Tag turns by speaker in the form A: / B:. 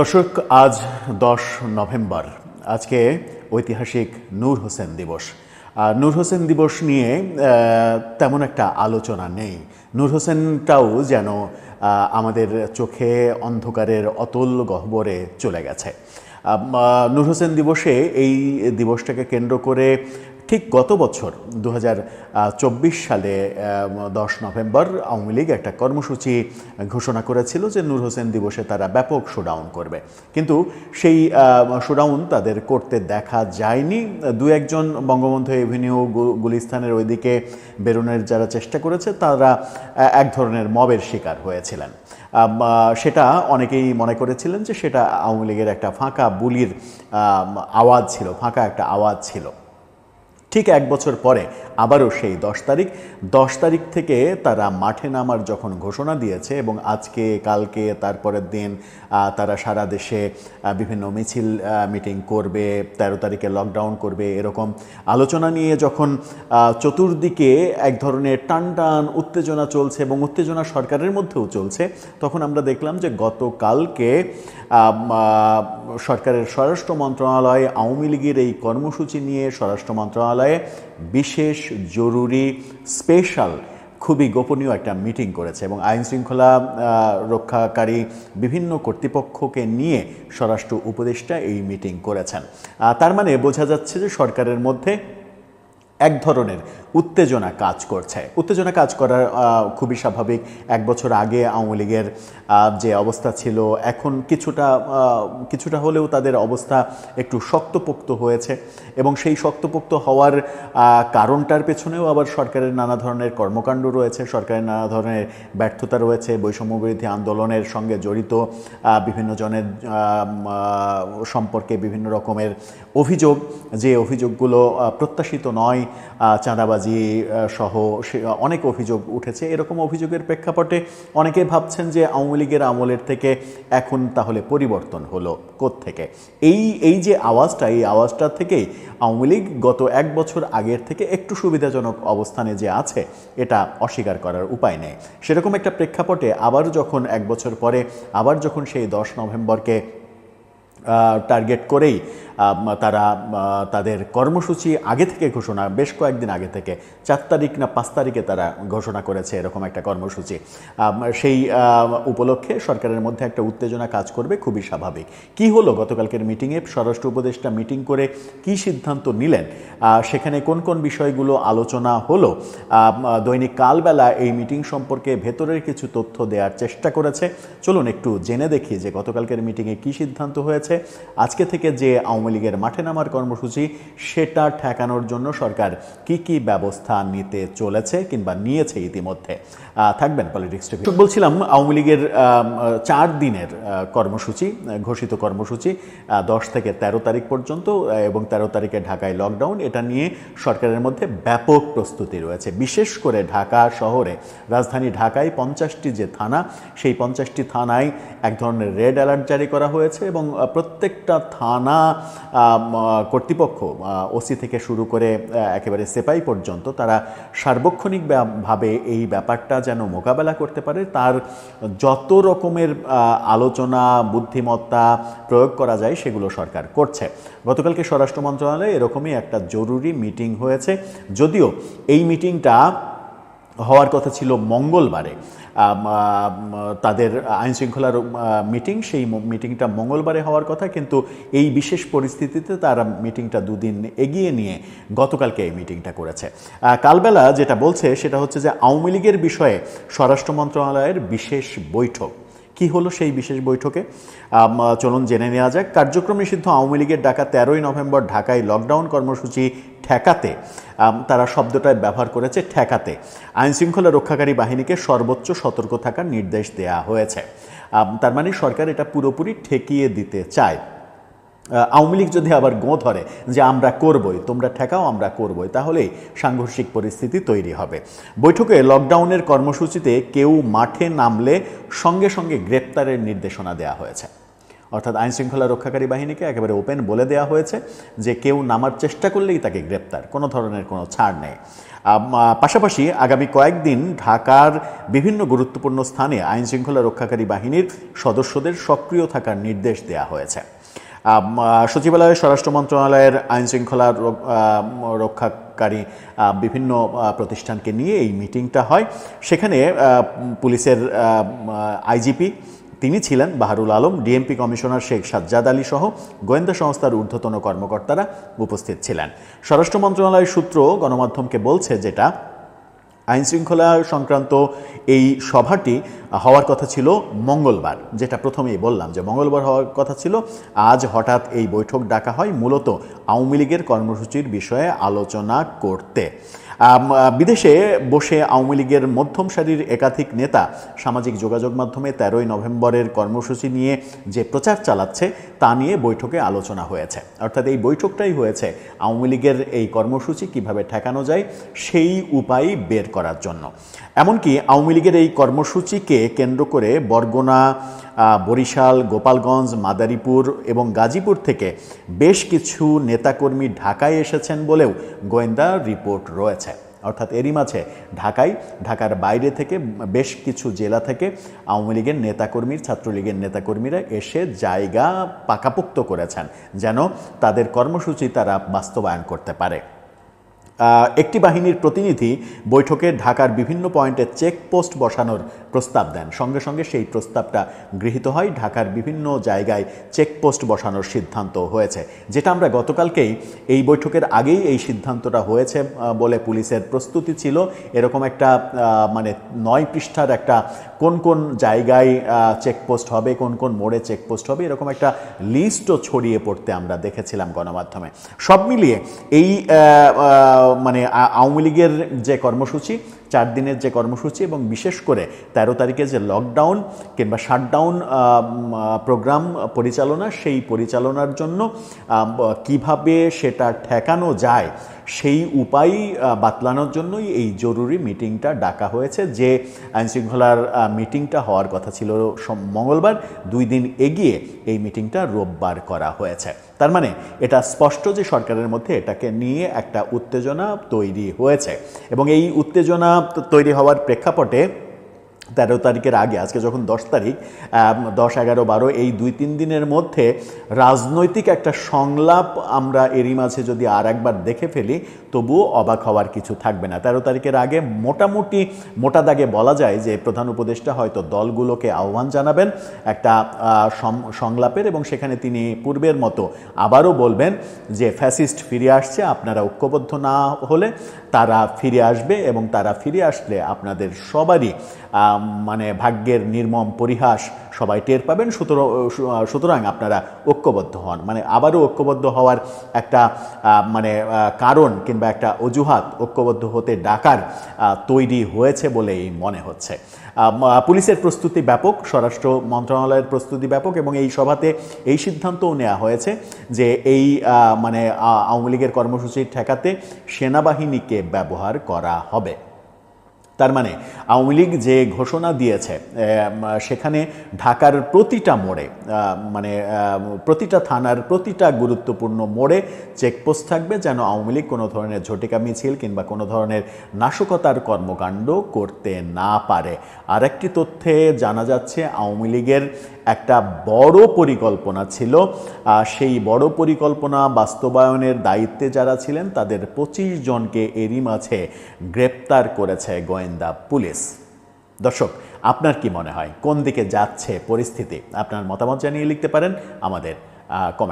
A: দর্শক, আজ দশ নভেম্বর। আজকে ঐতিহাসিক নূর হোসেন দিবস। আর নূর হোসেন দিবস নিয়ে তেমন একটা আলোচনা নেই। নূর হোসেনটাও যেন আমাদের চোখে অন্ধকারের অতল গহ্বরে চলে গেছে। নূর হোসেন দিবসে এই দিবসটাকে কেন্দ্র করে ঠিক গত বছর দু হাজার চব্বিশ সালে দশ নভেম্বর আওয়ামী লীগ একটা কর্মসূচি ঘোষণা করেছিল যে নূর হোসেন দিবসে তারা ব্যাপক শোডাউন করবে। কিন্তু সেই শোডাউন তাদের করতে দেখা যায়নি। দু একজন বঙ্গবন্ধু এভিনিউ গুলিস্তানের ওইদিকে বেরোনের যারা চেষ্টা করেছে, তারা এক ধরনের মবের শিকার হয়েছিলেন। সেটা অনেকেই মনে করেছিলেন যে সেটা আওয়ামী লীগের একটা ফাঁকা বুলির আওয়াজ ছিল, ফাঁকা একটা আওয়াজ ছিল। ঠিক এক বছর পরে, আবারও সেই দশ তারিখ। দশ তারিখ থেকে তারা মাঠে নামার যখন ঘোষণা দিয়েছে এবং আজকে, কালকে, তারপরের দিন তারা সারা দেশে বিভিন্ন মিছিল মিটিং করবে, তেরো তারিখে লকডাউন করবে, এরকম আলোচনা নিয়ে যখন চতুর্দিকে এক ধরনের টান টান উত্তেজনা চলছে এবং উত্তেজনা সরকারের মধ্যেও চলছে, তখন আমরা দেখলাম যে গতকালকে সরকারের স্বরাষ্ট্র মন্ত্রণালয়, আওয়ামী লীগের এই কর্মসূচি নিয়ে স্বরাষ্ট্র মন্ত্রণালয়ে বিশেষ জরুরি স্পেশাল খুবই গোপনীয় একটা মিটিং করেছে এবং আইন শৃঙ্খলা রক্ষাকারী বিভিন্ন কর্তৃপক্ষকে নিয়ে স্বরাষ্ট্র উপদেষ্টা এই মিটিং করেছেন। তার মানে বোঝা যাচ্ছে যে সরকারের মধ্যে এক ধরনের উত্তেজনা কাজ করছে। উত্তেজনা কাজ করার খুবই স্বাভাবিক। এক বছর আগে আওয়ামী লীগের যে অবস্থা ছিল, এখন কিছুটা কিছুটা হলেও তাদের অবস্থা একটু শক্তপোক্ত হয়েছে এবং সেই শক্তপোক্ত হওয়ার কারণটার পেছনেও আবার সরকারের নানা ধরনের কর্মকাণ্ড রয়েছে, সরকারের নানা ধরনের ব্যর্থতা রয়েছে, বৈষম্য বিরোধী আন্দোলনের সঙ্গে জড়িত বিভিন্ন জনের সম্পর্কে বিভিন্ন রকমের অভিযোগ। যে অভিযোগগুলো প্রত্যাশিত নয় চাঁদাবাজি আহ, সহ অনেক অভিযোগ উঠেছে। এরকম অভিযোগের প্রেক্ষাপটে অনেকে ভাবছেন যে আওয়ামী লীগের আমলের থেকে এখন তাহলে পরিবর্তন হলো থেকে এই এই যে আওয়াজটা এই আওয়াজটা থেকেই আওয়ামী লীগ গত এক বছর আগের থেকে একটু সুবিধাজনক অবস্থানে যে আছে এটা অস্বীকার করার উপায় নেই। সেরকম একটা প্রেক্ষাপটে আবার যখন এক বছর পরে আবার যখন সেই দশ নভেম্বরকে টার্গেট করেই তারা তাদের কর্মসূচি আগে থেকে ঘোষণা, বেশ কয়েকদিন আগে থেকে, চার তারিখ না পাঁচ তারিখে তারা ঘোষণা করেছে এরকম একটা কর্মসূচি। সেই উপলক্ষে সরকারের মধ্যে একটা উত্তেজনা কাজ করবে, খুবই স্বাভাবিক। কি হলো গতকালকের মিটিংয়ে? স্বরাষ্ট্র উপদেষ্টা মিটিং করে কি সিদ্ধান্ত নিলেন? সেখানে কোন কোন বিষয়গুলো আলোচনা হলো? দৈনিক কালবেলা এই মিটিং সম্পর্কে ভেতরের কিছু তথ্য দেওয়ার চেষ্টা করেছে। চলুন একটু জেনে দেখি যে গতকালকের মিটিংয়ে কি সিদ্ধান্ত হয়েছে। আজকে থেকে যে আওয়ামী লীগের মাঠে নামার কর্মসূচি, সেটা ঠেকানোর জন্য সরকার কি কি ব্যবস্থা নিতে চলেছে কিংবা নিয়েছে ইতিমধ্যে? থাকবেন পলিটিক্স টিভি বলছিলাম, আওয়ামী লীগের চার দিনের কর্মসূচি ঘোষিত কর্মসূচি দশ থেকে ১৩ তারিখ পর্যন্ত এবং ১৩ তারিখে ঢাকায় লকডাউন এটা নিয়ে সরকারের মধ্যে ব্যাপক প্রস্তুতি রয়েছে। বিশেষ করে ঢাকা শহরে, রাজধানী ঢাকায় পঞ্চাশটি যে থানা, সেই পঞ্চাশটি থানায় এক ধরনের রেড অ্যালার্ট জারি করা হয়েছে এবং প্রত্যেকটা থানা কর্তৃপক্ষ ওসি থেকে শুরু করে একেবারে সেপাই পর্যন্ত তারা সার্বক্ষণিকভাবে এই ব্যাপারটা যেন মোকাবেলা করতে পারে। তার যত রকমের আলোচনা, বুদ্ধিমত্তা প্রয়োগ করা যায় সেগুলো সরকার করছে। গতকালকে স্বরাষ্ট্র মন্ত্রণালয়ে এরকমই একটা জরুরি মিটিং হয়েছে। যদিও এই মিটিংটা হওয়ার কথা ছিল মঙ্গলবারে। তাদের আইনশৃঙ্খলার মিটিং সেই মিটিংটা মঙ্গলবারে হওয়ার কথা, কিন্তু এই বিশেষ পরিস্থিতিতে তারা মিটিংটা দুদিন এগিয়ে নিয়ে গতকালকে এই মিটিংটা করেছে। কালবেলা যেটা বলছে, সেটা হচ্ছে যে আওয়ামী লীগের বিষয়ে স্বরাষ্ট্র মন্ত্রণালয়ের বিশেষ বৈঠক। কি হলো সেই বিশেষ বৈঠকে? চলুন জেনে নেওয়া যাক। কার্যক্রম নিষিদ্ধ আওয়ামী লীগের ডাকা তেরোই নভেম্বর ঢাকায় লকডাউন কর্মসূচি ঠেকাতে। তারা শব্দটায় ব্যবহার করেছে ঠেকাতে। আইনশৃঙ্খলা রক্ষাকারী বাহিনীকে সর্বোচ্চ সতর্ক থাকার নির্দেশ দেয়া হয়েছে। তার মানে সরকার এটা পুরোপুরি ঠেকিয়ে দিতে চায়। আওয়ামী লীগ যদি আবার গোঁ ধরে যে আমরা করবই, তোমরা ঠেকাও, আমরা করবই তাহলেই সাংঘর্ষিক পরিস্থিতি তৈরি হবে। বৈঠকে লকডাউনের কর্মসূচিতে কেউ মাঠে নামলে সঙ্গে সঙ্গে গ্রেপ্তারের নির্দেশনা দেওয়া হয়েছে। অর্থাৎ আইন শৃঙ্খলা রক্ষাকারী বাহিনীকে একেবারে ওপেন বলে দেওয়া হয়েছে যে কেউ নামার চেষ্টা করলেই তাকে গ্রেপ্তার, কোনো ধরনের কোনো ছাড় নেই। পাশাপাশি আগামী কয়েকদিন ঢাকার বিভিন্ন গুরুত্বপূর্ণ স্থানে আইন শৃঙ্খলা রক্ষাকারী বাহিনীর সদস্যদের সক্রিয় থাকার নির্দেশ দেওয়া হয়েছে। সচিবালয়ে, স্বরাষ্ট্র মন্ত্রণালয়ের আইন শৃঙ্খলা রক্ষাকারী বিভিন্ন প্রতিষ্ঠানকে নিয়ে এই মিটিংটা হয়। সেখানে পুলিশের আইজিপি তিনি ছিলেন, বাহারুল আলম, ডিএমপি কমিশনার শেখ সাজ্জাদ আলী সহ গোয়েন্দা সংস্থার ঊর্ধ্বতন কর্মকর্তারা উপস্থিত ছিলেন। স্বরাষ্ট্র মন্ত্রণালয়ের সূত্র গণমাধ্যমকে বলছে যেটা আইন শৃঙ্খলা সংক্রান্ত এই সভাটি হওয়ার কথা ছিল মঙ্গলবার, যেটা প্রথমেই বললাম যে মঙ্গলবার হওয়ার কথা ছিল। আজ হঠাৎ এই বৈঠক ডাকা হয় মূলত আওয়ামী লীগের কর্মসূচির বিষয়ে আলোচনা করতে। বিদেশে বসে আওয়ামী লীগের মধ্যম সারির একাধিক নেতা সামাজিক যোগাযোগ মাধ্যমে তেরোই নভেম্বরের কর্মসূচি নিয়ে যে প্রচার চালাচ্ছে, তা নিয়ে বৈঠকে আলোচনা হয়েছে। অর্থাৎ এই বৈঠকটাই হয়েছে আওয়ামী লীগের এই কর্মসূচি কীভাবে ঠেকানো যায়, সেই উপায় বের করার জন্য। এমনকি আওয়ামী লীগের এই কর্মসূচিকে কেন্দ্র করে বরগুনা বরিশাল, গোপালগঞ্জ, মাদারীপুর এবং গাজীপুর থেকে বেশ কিছু নেতাকর্মী ঢাকায় এসেছেন বলেও গোয়েন্দা রিপোর্ট রয়েছে। অর্থাৎ এরই মাঝে ঢাকায়, ঢাকার বাইরে থেকে বেশ কিছু জেলা থেকে আওয়ামী লীগের নেতাকর্মীর, ছাত্রলীগের নেতাকর্মীরা এসে জায়গা পাকাপোক্ত করেছেন, যেন তাদের কর্মসূচি তারা বাস্তবায়ন করতে পারে। একটি বাহিনীর প্রতিনিধি বৈঠকে ঢাকার বিভিন্ন পয়েন্টে চেকপোস্ট বসানোর প্রস্তাব দেন। সঙ্গে সঙ্গে সেই প্রস্তাবটা গৃহীত হয়। ঢাকার বিভিন্ন জায়গায় চেকপোস্ট বসানোর সিদ্ধান্ত হয়েছে। যেটা আমরা গতকালকেই এই বৈঠকের আগেই এই সিদ্ধান্তটা হয়েছে বলে পুলিশের প্রস্তুতি ছিল। এরকম একটা মানে নয় পৃষ্ঠার একটা কোন কোন জায়গায় চেকপোস্ট হবে, কোন কোন মোড়ে চেকপোস্ট হবে, এরকম একটা লিস্টও ছড়িয়ে পড়তে আমরা দেখেছিলাম গণমাধ্যমে। সব মিলিয়ে এই মানে আওয়ামী লীগের যে কর্মসূচি চার দিনের যে কর্মসূচি এবং বিশেষ করে তেরো তারিখে যে লকডাউন কিংবা শাটডাউন প্রোগ্রাম পরিচালনা, সেই পরিচালনার জন্য কীভাবে সেটা ঠেকানো যায়, সেই উপায় বাতলানোর জন্যই এই জরুরি মিটিংটা ডাকা হয়েছে। যে আইনশৃঙ্খলার মিটিংটা হওয়ার কথা ছিল মঙ্গলবার, দুই দিন এগিয়ে এই মিটিংটা রোববার করা হয়েছে। তার মানে এটা স্পষ্ট যে সরকারের মধ্যে এটাকে নিয়ে একটা উত্তেজনা তৈরি হয়েছে। এবং এই উত্তেজনা তৈরি হওয়ার প্রেক্ষাপটে তেরো তারিখের আগে, আজকে যখন দশ তারিখ দশ, এগারো, বারো, এই দুই, তিন দিনের মধ্যে রাজনৈতিক একটা সংলাপ আমরা এরই মাঝে যদি আর একবার দেখে ফেলি, তবুও অবাক হওয়ার কিছু থাকবে না। তেরো তারিখের আগে মোটামুটি মোটা দাগে বলা যায় যে প্রধান উপদেষ্টা হয়তো দলগুলোকে আহ্বান জানাবেন একটা সংলাপের এবং সেখানে তিনি পূর্বের মতো আবারও বলবেন যে ফ্যাসিস্ট ফিরে আসছে, আপনারা ঐক্যবদ্ধ না হলে তারা ফিরে আসবে এবং তারা ফিরে আসলে আপনাদের সবারই মানে ভাগ্যের নির্মম পরিহাস সবাই টের পাবেন। সুতরাং আপনারা ঐক্যবদ্ধ হন। মানে আবারও ঐক্যবদ্ধ হওয়ার একটা মানে কারণ কিংবা একটা অজুহাত ঐক্যবদ্ধ হতে ডাকার তৈরি হয়েছে বলেই মনে হচ্ছে। পুলিশের প্রস্তুতি ব্যাপক, স্বরাষ্ট্র মন্ত্রণালয়ের প্রস্তুতি ব্যাপক এবং এই সভাতে এই সিদ্ধান্তও নেওয়া হয়েছে যে এই মানে আওয়ামী লীগের কর্মসূচি ঠেকাতে সেনাবাহিনীকে ব্যবহার করা হবে। তার মানে আওয়ামী লীগ যে ঘোষণা দিয়েছে সেখানে ঢাকার প্রতিটা মোড়ে মানে প্রতিটা থানার প্রতিটা গুরুত্বপূর্ণ মোড়ে চেকপোস্ট থাকবে যেন আওয়ামী লীগ কোনো ধরনের ঝটিকা মিছিল কিংবা কোনো ধরনের নাশকতার কর্মকাণ্ড করতে না পারে। আরেকটি তথ্যে জানা যাচ্ছে, আওয়ামী লীগের একটা বড় পরিকল্পনা ছিল। সেই বড় পরিকল্পনা বাস্তবায়নের দায়িত্বে যারা ছিলেন, তাদের পঁচিশ জনকে এরই মাঝে গ্রেপ্তার করেছে গোয়েন্দা পুলিশ। দর্শক, আপনার কি মনে হয়? কোন দিকে যাচ্ছে পরিস্থিতি? আপনার মতামত জানিয়ে লিখতে পারেন আমাদের কমেন্ট